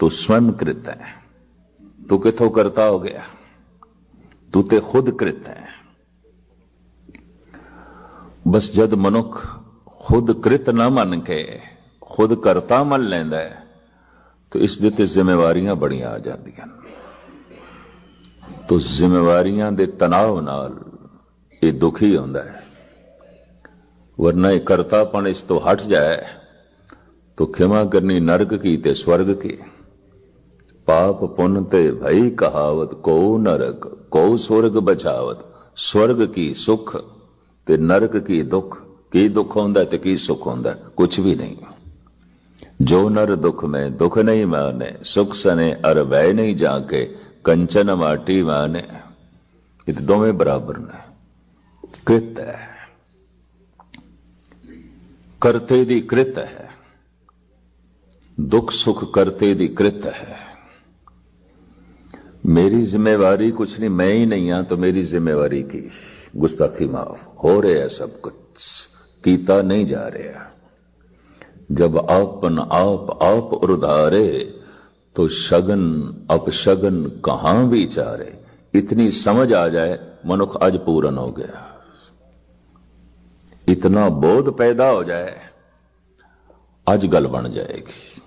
ਤੂੰ ਸਵੈਮ ਕ੍ਰਿਤ ਹੈ ਤੂੰ ਕਿੱਥੋਂ ਕਰਤਾ ਹੋ ਗਿਆ ਤੂੰ ਤੇ ਖੁਦ ਕ੍ਰਿਤ ਹੈ ਬਸ ਜਦ ਮਨੁੱਖ ਖੁਦ ਕ੍ਰਿਤ ਨਾ ਮੰਨ ਕੇ ਖੁਦ ਕਰਤਾ ਮੰਨ ਲੈਂਦਾ ਹੈ ਤਾਂ ਇਸ ਦੇ ਤੇ ਜ਼ਿੰਮੇਵਾਰੀਆਂ ਬੜੀਆਂ ਆ ਜਾਂਦੀਆਂ ਤੋ ਜ਼ਿੰਮੇਵਾਰੀਆਂ ਦੇ ਤਣਾਅ ਨਾਲ ਇਹ ਦੁਖੀ ਹੁੰਦਾ ਹੈ ਵਰਨਾ ਇਹ ਕਰਤਾਪਣ ਇਸ ਤੋਂ ਹਟ ਜਾਏ ਤੋ ਖਿਮਾ ਕਰਨੀ ਨਰਕ ਕੀ ਤੇ ਸਵਰਗ ਕੀ ਪਾਪ ਪੁੰਨ ਤੇ ਭਈ ਕਹਾਵਤ, ਕੋ ਨਰਕ, ਕੋ ਸਵਰਗ ਬਚਾਵਤ ਸਵਰਗ ਕੀ ਸੁਖ ਤੇ ਨਰਕ ਕੀ ਦੁੱਖ ਕੀ ਦੁੱਖ ਹੁੰਦਾ ਤੇ ਕੀ ਸੁਖ ਹੁੰਦਾ ਕੁਝ ਵੀ ਨਹੀਂ। ਜੋ ਨਰ ਦੁੱਖ ਮੈਂ, ਦੁੱਖ ਨਹੀਂ ਮਾਨੇ ਸੁਖ ਸਨੇ ਅਰ ਵੈ ਨਹੀਂ ਜਾ ਕੇ ਕੰਚਨ ਮਾਟੀ ਮਾਨੇ ਇਹ ਤੇ ਦੋਵੇਂ ਬਰਾਬਰ ਨੇ। ਕ੍ਰਿਤ ਹੈ। ਕਰਤੇ ਦੀ ਕਿਰਤ ਹੈ। ਦੁੱਖ ਸੁਖ ਕਰਤੇ ਦੀ ਕਿਰਤ ਹੈ। मेरी जिम्मेवारी कुछ नहीं मैं ही नहीं हां तो मेरी जिम्मेवारी की गुस्ताखी माफ हो रहा है सब कुछ कीता नहीं जा रहा जब आपन आप आप उधारे तो शगन अपशगन कहां विचारे इतनी समझ आ जाए मनुख आज पूर्ण हो गया इतना बोध पैदा हो जाए आज गल बन जाएगी